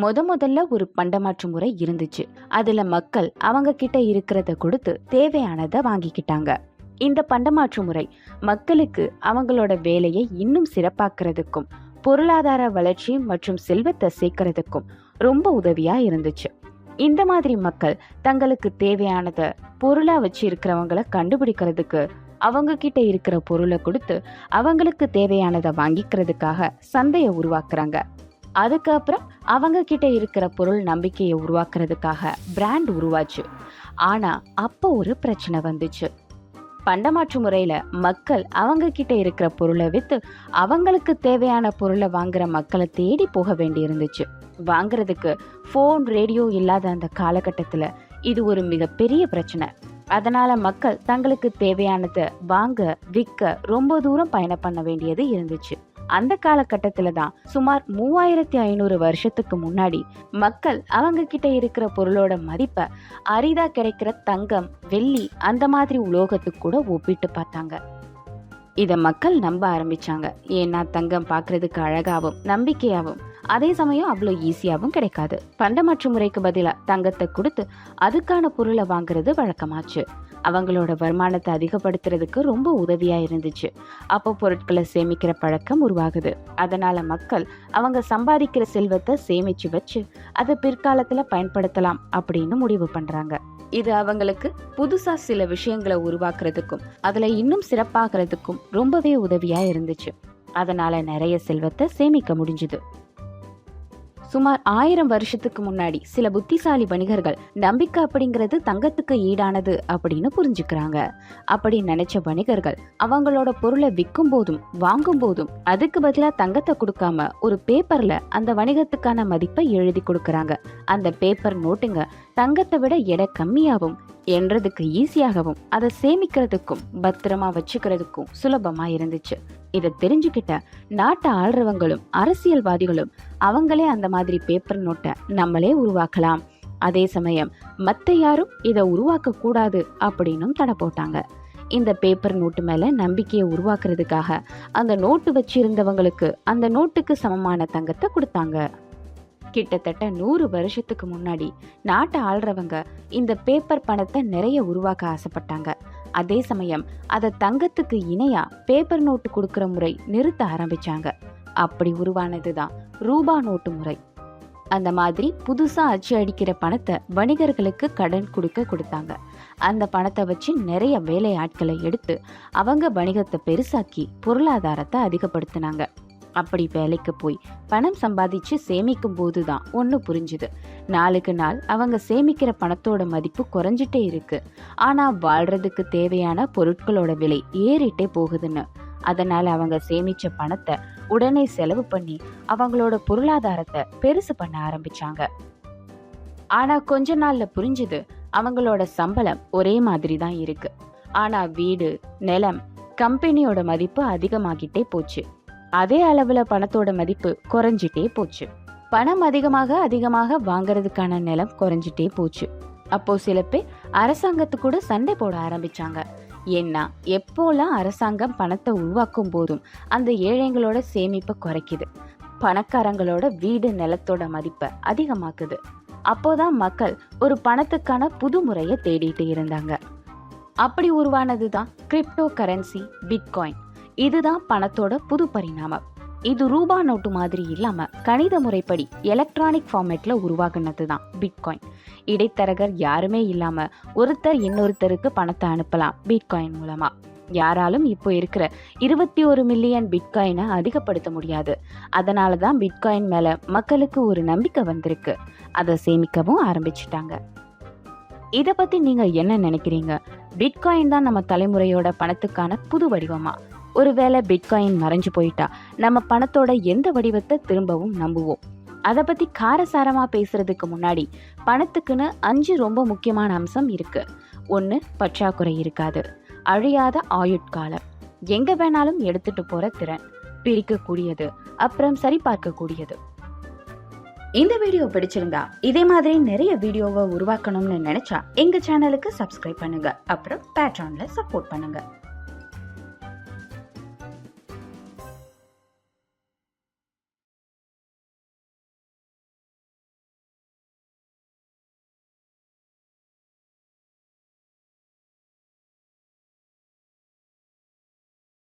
முத முதல்ல ஒரு பண்டமாற்று முறை இருந்துச்சு. அதுல மக்கள் அவங்க கிட்ட இருக்கிறத கொடுத்து தேவையானதை வாங்கிக்கிட்டாங்க. இந்த பண்டமாற்று முறை மக்களுக்கு அவங்களோட வேலையை இன்னும் சிறப்பாக்குறதுக்கும் பொருளாதார வளர்ச்சி மற்றும் செல்வத்தை சேர்க்கறதுக்கும் ரொம்ப உதவியா இருந்துச்சு. இந்த மாதிரி மக்கள் தங்களுக்கு தேவையானத பொருளா வச்சு இருக்கிறவங்கள கண்டுபிடிக்கிறதுக்கு அவங்க கிட்ட இருக்கிற பொருளை கொடுத்து அவங்களுக்கு தேவையானதை வாங்கிக்கிறதுக்காக சந்தையை உருவாக்குறாங்க. அதுக்கப்புறம் அவங்க கிட்ட இருக்கிற பொருள் நம்பிக்கையை உருவாக்குறதுக்காக பிராண்ட் உருவாச்சு. ஆனா அப்போ ஒரு பிரச்சனை வந்துச்சு. பண்டமாற்று முறையில் மக்கள் அவங்க கிட்ட இருக்கிற பொருளை விற்று அவங்களுக்கு தேவையான பொருளை வாங்குற மக்களை தேடி போக வேண்டி இருந்துச்சு. வாங்குறதுக்கு ஃபோன் ரேடியோ இல்லாத அந்த காலகட்டத்தில் இது ஒரு மிகப்பெரிய பிரச்சனை. அதனால மக்கள் தங்களுக்கு தேவையானதை வாங்க விற்க ரொம்ப தூரம் பயணம் பண்ண வேண்டியது இருந்துச்சு. அந்த காலகட்டத்துல தான் சுமார் மூவாயிரத்தி ஐநூறு வருஷத்துக்கு முன்னாடி மக்கள் அவங்க கிட்ட இருக்கிற பொருளோட மதிப்பை அரிதா கிடைக்கிற தங்கம் வெள்ளி அந்த மாதிரி உலோகத்துக்கு கூட ஒப்பிட்டு பார்த்தாங்க. இதை மக்கள் நம்ப ஆரம்பிச்சாங்க. ஏன்னா தங்கம் பார்க்கறதுக்கு அழகாகவும் நம்பிக்கையாகவும் அதே சமயம் அவ்வளோ ஈஸியாகவும் கிடைக்காது. பண்டமாற்று முறைக்கு பதிலாக தங்கத்தை கொடுத்து அதுக்கான பொருளை வாங்குறது வழக்கமாச்சு. அவங்களோட வருமானத்தை அதிகப்படுத்துறதுக்கு ரொம்ப உதவியாக இருந்துச்சு. அப்போ பொருட்களை சேமிக்கிற பழக்கம் உருவாகுது. அதனால் மக்கள் அவங்க சம்பாதிக்கிற செல்வத்தை சேமிச்சு வச்சு அதை பிற்காலத்தில் பயன்படுத்தலாம் அப்படின்னு முடிவு பண்ணுறாங்க இது அவங்களுக்கு புதுசாக சில விஷயங்களை உருவாக்குறதுக்கும் அதில் இன்னும் சிறப்பாகிறதுக்கும் ரொம்பவே உதவியாக இருந்துச்சு. அதனால் நிறைய செல்வத்தை சேமிக்க முடிஞ்சுது. சுமார் ஆயிரம் வருஷத்துக்கு முன்னாடி சில புத்திசாலி வணிகர்கள் நம்பிக்கை அப்படிங்கிறது தங்கத்துக்கு ஈடானது அப்படின்னு புரிஞ்சுக்கிறாங்க. அப்படி நினைச்ச வணிகர்கள் அவங்களோட பொருளை விற்கும் போதும் வாங்கும் போதும் அதுக்கு பதிலா தங்கத்தை கொடுக்காம ஒரு பேப்பர்ல அந்த வணிகத்துக்கான மதிப்பை எழுதி கொடுக்கறாங்க. அந்த பேப்பர் நோட்டுங்க தங்கத்தை விட எடை கம்மியாகவும் எண்றதுக்கு ஈஸியாகவும் அதை சேமிக்கிறதுக்கும் பத்திரமா வச்சுக்கிறதுக்கும் சுலபமா இருந்துச்சு. இதை தெரிஞ்சுக்கிட்ட நாட்டை ஆள்றவங்களும் அரசியல்வாதிகளும் அவங்களே அந்த மாதிரி பேப்பர் நோட்டை நம்மளே உருவாக்கலாம். அதே சமயம் மற்ற யாரும் இதை உருவாக்க கூடாது அப்படின்னும் தடை போட்டாங்க. இந்த பேப்பர் நோட்டு மேலே நம்பிக்கையை உருவாக்குறதுக்காக அந்த நோட்டு வச்சிருந்தவங்களுக்கு அந்த நோட்டுக்கு சமமான தங்கத்தை கொடுத்தாங்க. கிட்டத்தட்ட நூறு வருஷத்துக்கு முன்னாடி நாட்டை ஆள்றவங்க இந்த பேப்பர் பணத்தை நிறைய உருவாக்க ஆசைப்பட்டாங்க. அதே சமயம் அதை தங்கத்துக்கு இணையா பேப்பர் நோட்டு கொடுக்குற முறை நிறுத்த ஆரம்பிச்சாங்க. அப்படி உருவானது தான் ரூபா நோட்டு முறை. அந்த மாதிரி புதுசா அச்சு அடிக்கிற பணத்தை வணிகர்களுக்கு கடன் கொடுக்க கொடுத்தாங்க. அந்த பணத்தை வச்சு நிறைய வேலை ஆட்களை எடுத்து அவங்க வணிகத்தை பெருசாக்கி பொருளாதாரத்தை அதிகப்படுத்தினாங்க. அப்படி வேலைக்கு போய் பணம் சம்பாதிச்சு சேமிக்கும் போது தான் ஒன்று புரிஞ்சுது. நாளுக்கு நாள் அவங்க சேமிக்கிற பணத்தோட மதிப்பு குறைஞ்சிட்டே இருக்கு. ஆனால் வாழ்றதுக்கு தேவையான பொருட்களோட விலை ஏறிட்டே போகுதுன்னு. அதனால் அவங்க சேமித்த பணத்தை உடனே செலவு பண்ணி அவங்களோட பொருளாதாரத்தை பெருசு பண்ண ஆரம்பிச்சாங்க. ஆனால் கொஞ்ச நாளில் புரிஞ்சுது அவங்களோட சம்பளம் ஒரே மாதிரி தான் இருக்கு. ஆனால் வீடு நிலம் கம்பெனியோட மதிப்பு அதிகமாகிட்டே போச்சு. அதே அளவுல பணத்தோட மதிப்பு குறைஞ்சிட்டே போச்சு. பணம் அதிகமாக அதிகமாக வாங்குறதுக்கான நிலம் குறைஞ்சிட்டே போச்சு. அப்போ சில பேர் அரசாங்கத்து கூட சண்டை போட ஆரம்பிச்சாங்க. ஏன்னா எப்போலாம் அரசாங்கம் பணத்தை உருவாக்கும் போதும் அந்த ஏழைங்களோட சேமிப்பை குறைக்குது. பணக்காரங்களோட வீடு நிலத்தோட மதிப்பை அதிகமாக்குது. அப்போதான் மக்கள் ஒரு பணத்துக்கான புது முறையை தேடிட்டு இருந்தாங்க. அப்படி உருவானது தான் கிரிப்டோ கரன்சி பிட்காயின் இதுதான் பணத்தோட புது பரிணாமம். இது ரூபா நோட்டு மாதிரி இல்லாம கணித முறைப்படி எலக்ட்ரானிக் ஃபார்மேட்ல உருவாகினது தான் பிட்காயின் இடைத்தரகர் யாருமே இல்லாம ஒருத்தர் இன்னொருத்தருக்கு பணத்தை அனுப்பலாம் பிட்காயின் மூலமா. யாராலும் இப்போ இருக்கிற இருபத்தி ஒரு மில்லியன் பிட்காயினை அதிகப்படுத்த முடியாது. அதனால தான் பிட்காயின் மேல மக்களுக்கு ஒரு நம்பிக்கை வந்திருக்கு. அதை சேமிக்கவும் ஆரம்பிச்சிட்டாங்க. இதை பத்தி நீங்க என்ன நினைக்கிறீங்க? பிட்காயின் தான் நம்ம தலைமுறையோட பணத்துக்கான புது வடிவமா? ஒருவேளை பிட்காயின் மறைஞ்சு போயிட்டா நம்ம பணத்தோட எந்த வடிவத்தை திரும்பவும் நம்புவோம்? அதை பற்றி காரசாரமாக பேசுகிறதுக்கு முன்னாடி பணத்துக்குன்னு அஞ்சு ரொம்ப முக்கியமான அம்சம் இருக்குது ஒன்று பற்றாக்குறை இருக்காது. அழியாத ஆயுட்காலம் எங்கே வேணாலும் எடுத்துகிட்டு போகிற திறன். பிரிக்கக்கூடியது. அப்புறம் சரிபார்க்கக்கூடியது இந்த வீடியோ பிடிச்சிருந்தா இதே மாதிரி நிறைய வீடியோவை உருவாக்கணும்னு நினைச்சா எங்க சேனலுக்கு சப்ஸ்கிரைப் பண்ணுங்க. அப்புறம் பேட்ரான்ல சப்போர்ட் பண்ணுங்க.